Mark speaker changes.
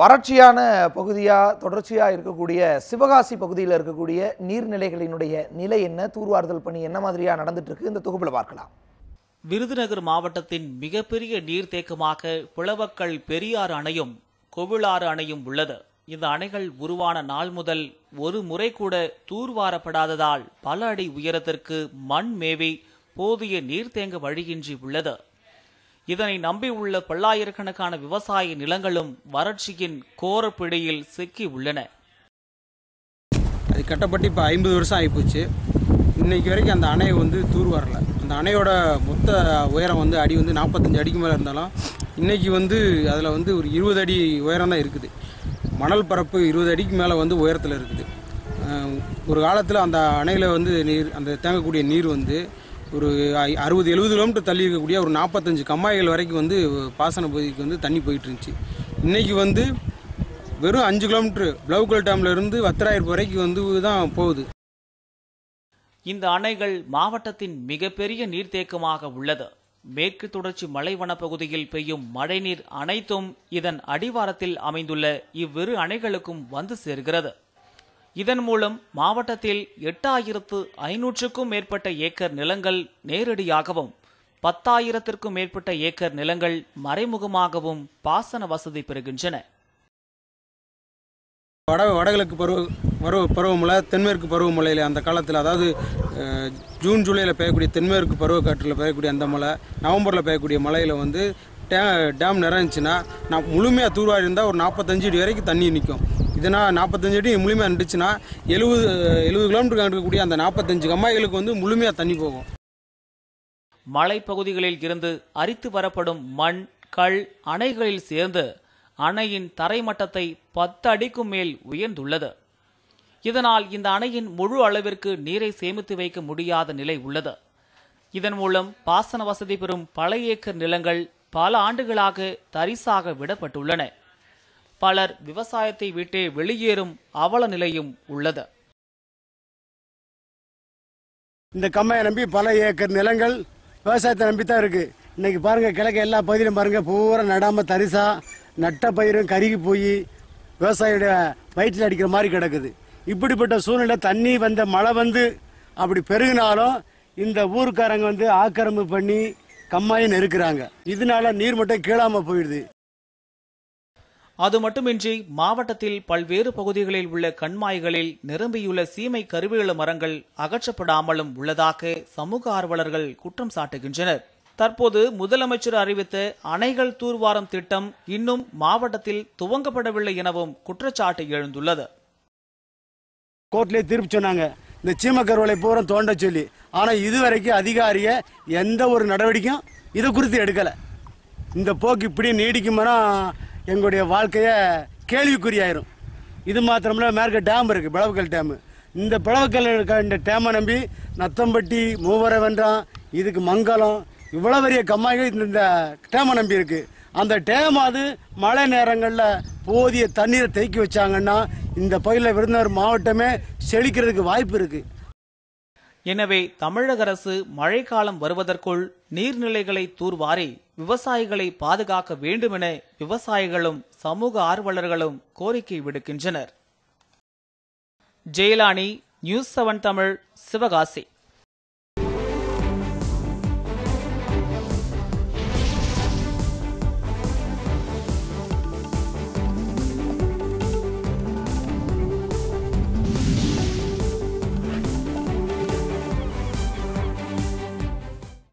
Speaker 1: வறட்சியான பகுதியாக தொடர்ச்சியாக இருக்கக்கூடிய சிவகாசி பகுதியில் இருக்கக்கூடிய நீர்நிலைகளினுடைய நிலை என்ன? தூர்வாறுதல் பணி என்ன மாதிரியாக நடந்துட்டுருக்கு? இந்த தொகுப்பில் பார்க்கலாம்.
Speaker 2: விருதுநகர் மாவட்டத்தின் மிகப்பெரிய நீர்த்தேக்கமாக புலவக்கல் பெரியாறு அணையும் கொவிலாறு அணையும் உள்ளது. இந்த அணைகள் உருவான நாள் முதல் ஒரு முறை கூட தூர்வாரப்படாததால் பல அடி உயரத்திற்கு மண் மேவி போதிய நீர்த்தேங்க வழியின்றி உள்ளது. இதனை நம்பியுள்ள பல்லாயிரக்கணக்கான விவசாய நிலங்களும் வறட்சியின் கோர பிடியில் சிக்கி உள்ளன.
Speaker 3: அது கட்டப்பட்டு இப்போ ஐம்பது வருஷம் ஆகிப்போச்சு இன்னைக்கு வரைக்கும் அந்த அணையை வந்து தூர் வரல. அந்த அணையோட மொத்த உயரம் வந்து அடி வந்து நாற்பத்தஞ்சு அடிக்கு மேலே இருந்தாலும் இன்னைக்கு வந்து அதில் வந்து ஒரு இருபது அடி உயரம் தான் இருக்குது. மணல் பரப்பு இருபது அடிக்கு மேலே வந்து உயரத்தில் இருக்குது. ஒரு காலத்தில் அந்த அணையில் வந்து நீர் அந்த தேங்கக்கூடிய நீர் வந்து ஒரு ஐ- அறுபது எழுபது கிலோமீட்டர் தள்ளி இருக்கக்கூடிய ஒரு நாற்பத்தஞ்சு கம்மாய்கள் வரைக்கும் வந்து பாசன பகுதிக்கு வந்து தண்ணி போயிட்டு இருந்துச்சு. இன்றைக்கி வந்து வெறும் அஞ்சு கிலோமீட்டர் பிளவுக்கல் டேம்லேருந்து இருந்து வரைக்கும் வந்து தான் போகுது.
Speaker 2: இந்த அணைகள் மாவட்டத்தின் மிகப்பெரிய நீர்த்தேக்கமாக உள்ளது. மேற்கு தொடர்ச்சி மலைவன பகுதியில் பெய்யும் மழைநீர் அனைத்தும் இதன் அடிவாரத்தில் அமைந்துள்ள இவ்விரு அணைகளுக்கும் வந்து சேர்கிறது. இதன் மூலம் மாவட்டத்தில் எட்டாயிரத்து ஐநூற்றுக்கும் மேற்பட்ட ஏக்கர் நிலங்கள் நேரடியாகவும் பத்தாயிரத்திற்கும் மேற்பட்ட ஏக்கர் நிலங்கள் மறைமுகமாகவும் பாசன வசதி பெறுகின்றன.
Speaker 3: வட வடகிழக்கு பருவ பருவ பருவமழை தென்மேற்கு பருவமழையில் அந்த காலத்தில் அதாவது ஜூன் ஜூலையில் பெய்யக்கூடிய தென்மேற்கு பருவக்காற்றில் பெய்யக்கூடிய அந்த மழை நவம்பரில் பெய்யக்கூடிய மழையில் வந்து டே டேம் நிறைஞ்சுன்னா நான் முழுமையாக தூர்வாரி இருந்தால் ஒரு நாற்பத்தஞ்சு அடி வரைக்கும் தண்ணி நிற்கும் இதனால் நாற்பத்தஞ்சு அடி முழுமையாக நின்றுச்சுன்னா எழுபது எழுபது கிலோமீட்டருக்கு இருக்கக்கூடிய அந்த நாற்பத்தஞ்சு கம்மாய்களுக்கு வந்து முழுமையாக தண்ணி போகும்.
Speaker 2: மலைப்பகுதிகளில் இருந்து அரித்து வரப்படும் மண் கள் அணைகளில் சேர்ந்து அணையின் தரைமட்டத்தை பத்து அடிக்கும் மேல் உயர்ந்துள்ளது. இதனால் இந்த அணையின் முழு அளவிற்கு நீரை சேமித்து வைக்க முடியாத நிலை உள்ளது. இதன் மூலம் பாசன வசதி பெறும் பல ஏக்கர் நிலங்கள் பல ஆண்டுகளாக தரிசாக விடப்பட்டுள்ளன. பலர் விவசாயத்தை விட்டே வெளியேறும் அவல நிலையும் உள்ளது.
Speaker 4: இந்த கம்மையை நம்பி பல ஏக்கர் நிலங்கள் விவசாயத்தை நம்பி தான் இருக்கு. இன்னைக்கு பாருங்க கிழக்கு எல்லா பகுதியிலும் பாருங்க பூரா நடாம தரிசா நட்ட பயிரும் கருகி போய் விவசாயியோட வயிற்றில் அடிக்கிற மாதிரி கிடக்குது. இப்படிப்பட்ட சூழ்நிலை தண்ணி வந்த மழை வந்து அப்படி பெருகினாலும் இந்த ஊருக்காரங்க வந்து ஆக்கிரமிப்பு பண்ணி கம்மாயின்னு இருக்கிறாங்க இதனால நீர் மட்டும் கீழாம போயிடுது.
Speaker 2: அது மட்டுமின்றி மாவட்டத்தில் பல்வேறு பகுதிகளில் உள்ள கண்மாய்களில் நிரம்பியுள்ள சீமை கருவேல மரங்கள் அகற்றப்படாமலும் உள்ளதாக சமூக ஆர்வலர்கள் குற்றம் சாட்டுகின்றனர். தற்போது முதலமைச்சர் அறிவித்த அணைகள் தூர்வாரம் திட்டம் இன்னும் மாவட்டத்தில் துவங்கப்படவில்லை எனவும் குற்றச்சாட்டு எழுந்துள்ளது.
Speaker 4: கோர்ட்லயே தீர்ப்பு சொன்னாங்க. இந்த சீமக்கருவலை பூரா தோண்ட சொல்லி. ஆனா இதுவரைக்கும் அதிகாரிய எந்த ஒரு நடவடிக்கையும் இது குறித்து எடுக்கலை. இந்த போக்கு இப்படி நீடிக்குமானா எங்களுடைய வாழ்க்கையை கேள்விக்குறியாயிரும். இது மாத்திரமில்ல மேற்க டேம் இருக்கு பிளவுக்கல் டேம் இந்த பிளவுக்கல் இருக்க இந்த டேமை நம்பி நத்தம்பட்டி மூவரை வென்றான் இதுக்கு மங்கலம் இவ்வளோ பெரிய கம்மாய்கள் இந்த- இந்த டேமை நம்பி இருக்கு. அந்த டேம் அது மழை நேரங்களில் போதிய தண்ணீரை தேக்கி வச்சாங்கன்னா இந்த பகுதியில் விருதுநகர் மாவட்டமே செழிக்கிறதுக்கு வாய்ப்பு இருக்குது
Speaker 2: எனவே தமிழக அரசு மழைக்காலம் வருவதற்குள் நீர்நிலைகளை தூர்வாரி விவசாயிகளை பாதுகாக்க வேண்டும் என விவசாயிகளும் சமூக ஆர்வலர்களும் கோரிக்கை விடுக்கின்றனர். Jailani news seven Tamil Sivakasi.